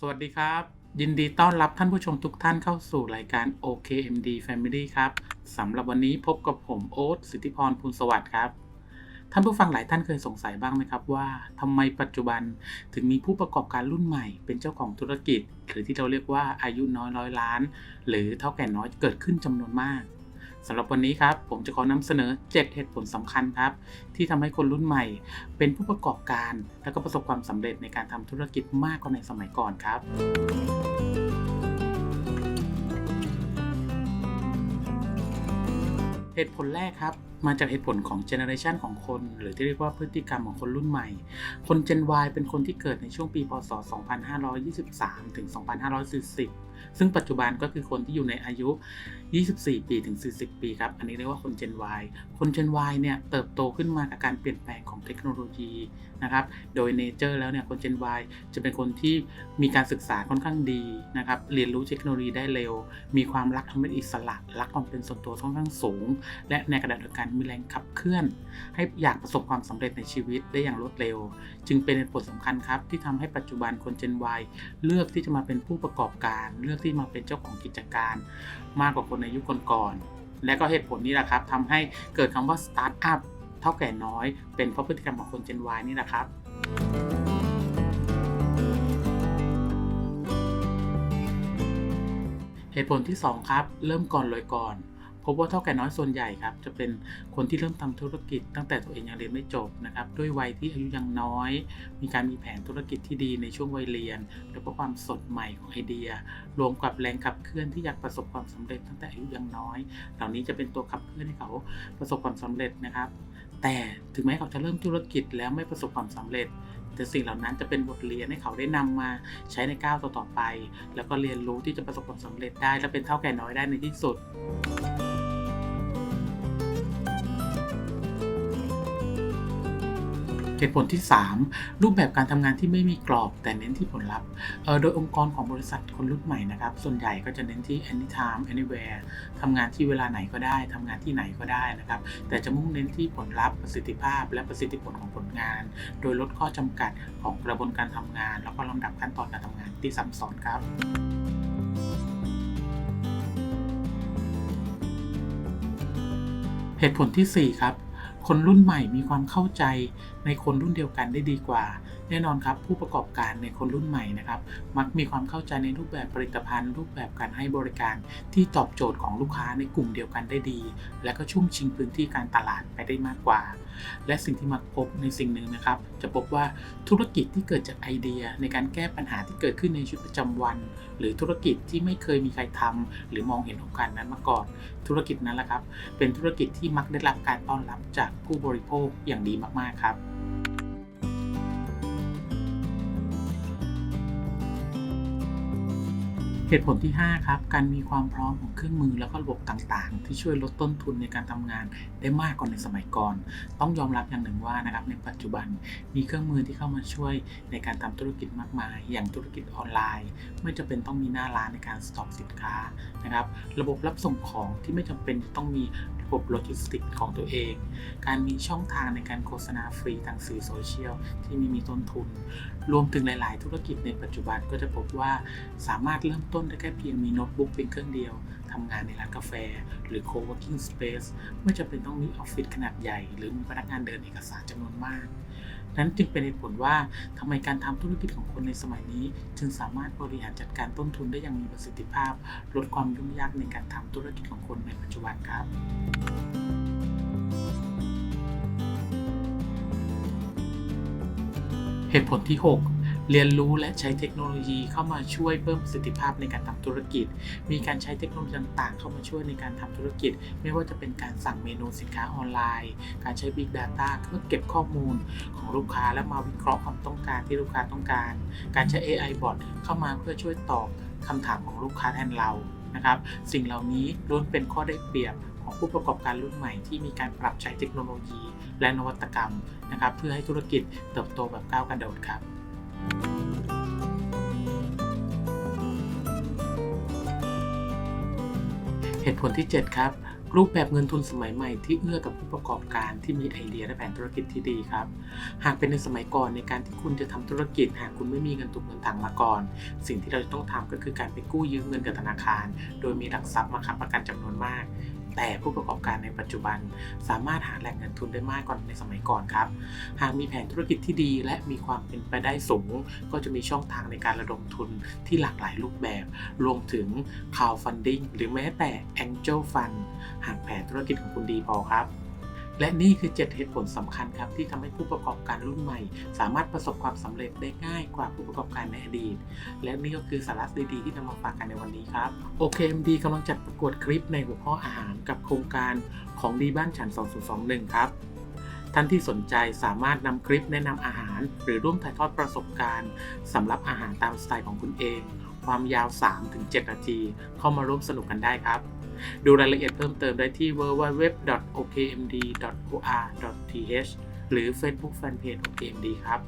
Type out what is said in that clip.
สวัสดีครับ ยินดีต้อนรับท่านผู้ชมทุกท่านเข้าสู่รายการ OKMD Family ครับสำหรับวันนี้พบกับผมโอ๊ตสิทธิพรภูลสวัสดิ์ครับ ท่านผู้ฟังหลายท่านเคยสงสัยบ้างไหมครับว่าทำไมปัจจุบันถึงมีผู้ประกอบการรุ่นใหม่ เป็นเจ้าของธุรกิจ หรือที่เราเรียกว่าอายุน้อยร้อยล้าน หรือเท่าแก่น้อยเกิดขึ้นจำนวนมาก สำหรับวันนี้ครับผมจะขอนำเสนอ 7 เหตุผลสำคัญครับ ที่ทำให้คนรุ่นใหม่ เป็นผู้ประกอบการ และก็ประสบความสำเร็จในการทำธุรกิจมากกว่าในสมัยก่อนครับ เหตุผลแรกครับมาจากเหตุผลของเจเนอเรชันของคน หรือที่เรียกว่าพฤติกรรมของคนรุ่นใหม่ คน Gen Y เป็นคนที่เกิดในช่วงปี พศ 2523 ถึง 2540 ซึ่งปัจจุบันก็คือคนที่อยู่ในอายุ 24 ปีถึง 40 ปีครับ อันนี้เรียกว่าคน Gen Y คน Gen Y เนี่ยเติบโตขึ้นมากับการเปลี่ยนแปลงของเทคโนโลยีนะครับ โดยเนเจอร์แล้วเนี่ยคน Gen Y จะเป็นคนที่มีการศึกษาค่อนข้างดีนะครับ เรียนรู้เทคโนโลยีได้เร็ว มีความรักทางเพศอิสระรักความเป็นส่วนตัวค่อนข้างสูง และในขณะเดียวกันมีแรงขับเคลื่อน ให้อยากประสบความสำเร็จในชีวิตได้อย่างรวดเร็ว จึงเป็นผลสำคัญครับที่ทำให้ปัจจุบันคน Gen Y เลือกที่จะมาเป็นผู้ประกอบการเลือกที่มาเป็นเจ้าของกิจการมากกว่าคนในยุคก่อนๆและก็เหตุผลนี้แหละครับทำให้เกิดคำว่าสตาร์ทอัพเท่าแก่น้อย เป็นเพราะพฤติกรรมของคน Gen Y นี่แหละครับเหตุผลที่ 2 ครับ เริ่มก่อนรวยก่อน พบว่าเท่าแก่น้อยส่วนใหญ่ครับจะเป็นคนที่เริ่มทำธุรกิจ ตั้งแต่ตัวเองยังเรียนไม่จบนะครับด้วยวัยที่อายุยังน้อย มีการมีแผนธุรกิจที่ดีในช่วงวัยเรียน แล้วก็ความสดใหม่ของไอเดีย รวมกับแรงขับเคลื่อนที่อยากประสบความสำเร็จตั้งแต่อายุยังน้อย เหล่านี้จะเป็นตัวขับเคลื่อนให้เขาประสบความสำเร็จนะครับ แต่ถึงแม้เขาจะเริ่มธุรกิจแล้วไม่ประสบความสำเร็จแต่สิ่งเหล่านั้นจะเป็นบทเรียนให้เขาได้นำมาใช้ในก้าวต่อๆไป แล้วก็เรียนรู้ที่จะประสบความสำเร็จได้ และเป็นเท่าแก่น้อยได้ในที่สุด ตุผลที่ 3 รูปแบบการทำงานที่ไม่มีกรอบแต่เน้นที่ผลลัพธ์โดยองค์กรของบริษัทคนรุ่นใหม่นะครับ ส่วนใหญ่ก็จะเน้นที่ anytime anywhere ทำงานที่เวลาไหนก็ได้ทำงานที่ไหนก็ได้นะครับ แต่จะมุ่งเน้นที่ผลลัพธ์ประสิทธิภาพ และประสิทธิผลของผลงาน โดยลดข้อจำกัดของกระบวนการทำงาน แล้วก็ลำดับขั้นตอนการทำงานที่ซับซ้อนครับเหตุผลทีสี่4 ครับ คนรุ่นใหม่มีความเข้าใจในคนรุ่นเดียวกันได้ดีกว่า แน่นอนครับผู้ประกอบการในคนรุ่นใหม่นะครับ มักมีความเข้าใจในรูปแบบผลิตภัณฑ์ รูปแบบการให้บริการที่ตอบโจทย์ของลูกค้าในกลุ่มเดียวกันได้ดี และก็ชุ่มชิงพื้นที่การตลาดไปได้มากกว่า และสิ่งที่มักพบในสิ่งหนึ่งนะครับ จะพบว่าธุรกิจที่เกิดจากไอเดียในการแก้ปัญหาที่เกิดขึ้นในชีวิตประจำวัน หรือธุรกิจที่ไม่เคยมีใครทำหรือมองเห็นโอกาสนั้นมาก่อน ธุรกิจนั้นแหละครับ เป็นธุรกิจที่มักได้รับการต้อนรับจากผู้บริโภคอย่างดีมากๆครับ เหตุผลที่ 5 ครับ การมีความพร้อมของเครื่องมือแล้วก็ระบบต่างๆ ที่ช่วยลดต้นทุนในการทำงานได้มากกว่าในสมัยก่อน ต้องยอมรับอย่างหนึ่งว่านะครับในปัจจุบันมีเครื่องมือที่เข้ามาช่วยในการทำธุรกิจมากมาย อย่างธุรกิจออนไลน์ ไม่จำเป็นต้องมีหน้าร้านในการสต็อกสินค้านะครับ ระบบรับส่งของที่ไม่จำเป็นจะต้องมี บบโลจิสติกของตัวเอง การมีช่องทางในการโฆษณาฟรีทางสื่อโซเชียลที่ไม่มีต้นทุน รวมถึงหลาย ๆ ธุรกิจในปัจจุบันก็จะพบว่าสามารถเริ่มต้นได้แค่เพียงมีโน้ตบุ๊กเป็นเครื่องเดียวทำงานในร้านกาแฟ หรือ co-working space ไม่จำเป็นต้องมีออฟฟิศขนาดใหญ่ หรือมีพนักงานเดินเอกสารจำนวนมาก นั้นจึงเป็นเหตุผลว่าทำไมการทำธุรกิจของคนในสมัยนี้ จึงสามารถบริหารจัดการต้นทุนได้อย่างมีประสิทธิภาพ ลดความยุ่งยากในการทำธุรกิจของคนในปัจจุบันครับเหตุผลที่ 6 เรียนรู้และใช้เทคโนโลยีเข้ามาช่วยเพิ่มประสิทธิภาพในการทำธุรกิจ มีการใช้เทคโนโลยีต่างๆ เข้ามาช่วยในการทำธุรกิจ ไม่ว่าจะเป็นการสั่งเมนูสินค้าออนไลน์ การใช้ Big Data เพื่อเก็บข้อมูลของลูกค้าและมาวิเคราะห์ความต้องการที่ลูกค้าต้องการ การใช้ AI bot เข้ามาเพื่อช่วยตอบคำถามของลูกค้าแทนเรานะครับ สิ่งเหล่านี้ล้วนเป็นข้อได้เปรียบของผู้ประกอบการรุ่นใหม่ที่มีการปรับใช้เทคโนโลยี และนวัตกรรมนะครับเพื่อให้ธุรกิจเติบโตแบบก้าวกระโดดครับ เหตุผลที่ 7 ครับ รูปแบบเงินทุนสมัยใหม่ที่เอื้อกับผู้ประกอบการที่มีไอเดียและแผนธุรกิจที่ดีครับ หากเป็นในสมัยก่อนในการที่คุณจะทำธุรกิจ หากคุณไม่มีเงินตุนเงินถังมาก่อน สิ่งที่เราจะต้องทำก็คือการไปกู้ยืมเงินกับธนาคาร โดยมีหลักทรัพย์มาค้ำประกันจำนวนมาก แต่ผู้ประกอบการในปัจจุบัน สามารถหาแหล่งเงินทุนได้มากกว่าในสมัยก่อนครับ หากมีแผนธุรกิจที่ดี และมีความเป็นไปได้สูง ก็จะมีช่องทางในการระดมทุนที่หลากหลายรูปแบบ รวมถึง crowdfunding หรือแม้แต่ angel fund หากแผนธุรกิจของคุณดีพอครับ และนี่คือ 7 เหตุผลสำคัญครับที่ทำให้ผู้ประกอบการรุ่นใหม่ สามารถประสบความสำเร็จได้ง่ายกว่าผู้ประกอบการในอดีต และนี่ก็คือสาระดีๆที่นำมาฝากกันในวันนี้ครับ OKMD กำลังจัดประกวดคลิปในหัวข้ออาหารกับโครงการของดีบ้านฉัน 2021 ครับท่านที่สนใจสามารถนำคลิปแนะนำอาหาร หรือร่วมถ่ายทอดประสบการณ์สำหรับอาหารตามสไตล์ของคุณเอง ความยาว 3-7 นาที เข้ามาร่วมสนุกกันได้ครับ ดูรายละเอียดเพิ่มเติมได้ที่ www.okmd.or.th หรือ Facebook Fanpage OKMD ครับ